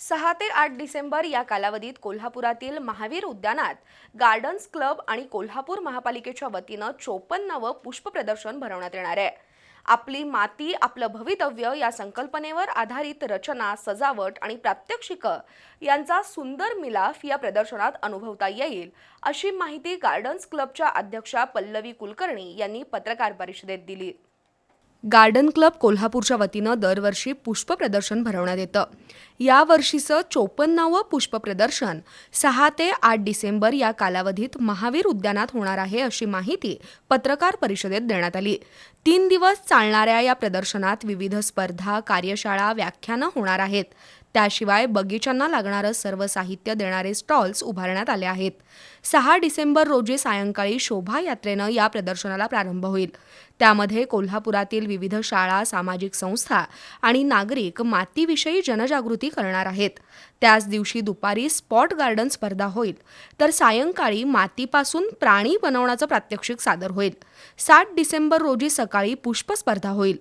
सहा ते आठ डिसेंबर या कालावधीत कोल्हापुरातील महावीर उद्यानात गार्डन्स क्लब आणि कोल्हापूर महापालिकेच्या वतीनं चोपन्नावं पुष्प प्रदर्शन भरवण्यात येणार आहे. आपली माती आपलं भवितव्य या संकल्पनेवर आधारित रचना सजावट आणि प्रात्यक्षिकं यांचा सुंदर मिलाफ या प्रदर्शनात अनुभवता येईल अशी माहिती गार्डन्स क्लबच्या अध्यक्षा पल्लवी कुलकर्णी यांनी पत्रकार परिषदेत दिली. गार्डन क्लब कोल्हापूरच्या वतीनं दरवर्षी पुष्प प्रदर्शन भरवण्यात येतं. या वर्षीचं चोपन्नावं पुष्प प्रदर्शन सहा ते आठ डिसेंबर या कालावधीत महावीर उद्यानात होणार आहे अशी माहिती पत्रकार परिषदेत देण्यात आली. तीन दिवस चालणाऱ्या या प्रदर्शनात विविध स्पर्धा कार्यशाळा व्याख्यानं होणार आहेत. त्याशिवाय बगीचांना लागणारं सर्व साहित्य देणारे स्टॉल्स उभारण्यात आले आहेत. सहा डिसेंबर रोजी सायंकाळी शोभायात्रेनं या प्रदर्शनाला प्रारंभ होईल. त्यामध्ये कोल्हापुरातील विविध शाळा सामाजिक संस्था आणि नागरिक मातीविषयी जनजागृती करणार आहेत. त्याच दिवशी दुपारी स्पॉट गार्डन स्पर्धा होईल. तर सायंकाळी मातीपासून प्राणी बनवण्याचं प्रात्यक्षिक सादर होईल. सात डिसेंबर रोजी सकाळी पुष्प स्पर्धा होईल.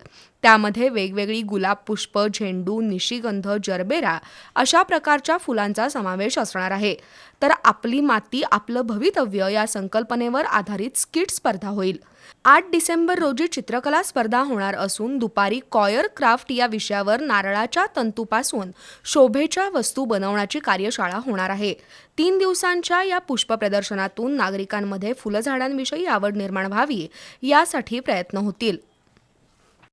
त्यामध्ये वेगवेगळी गुलाब पुष्प झेंडू निशिगंध जरबेरा अशा प्रकारच्या फुलांचा समावेश असणार आहे. तर आपली माती आपलं भवितव्य या संकल्पनेवर आधारित स्किट स्पर्धा होईल. आठ डिसेंबर रोजी चित्रकला स्पर्धा होणार असून दुपारी कॉयर क्राफ्ट या विषयावर नारळाच्या तंतूपासून शोभेच्या वस्तू बनवण्याची कार्यशाळा होणार आहे. तीन दिवसांच्या या पुष्प प्रदर्शनातून नागरिकांमध्ये फुलझाडांविषयी आवड निर्माण व्हावी यासाठी प्रयत्न होतील.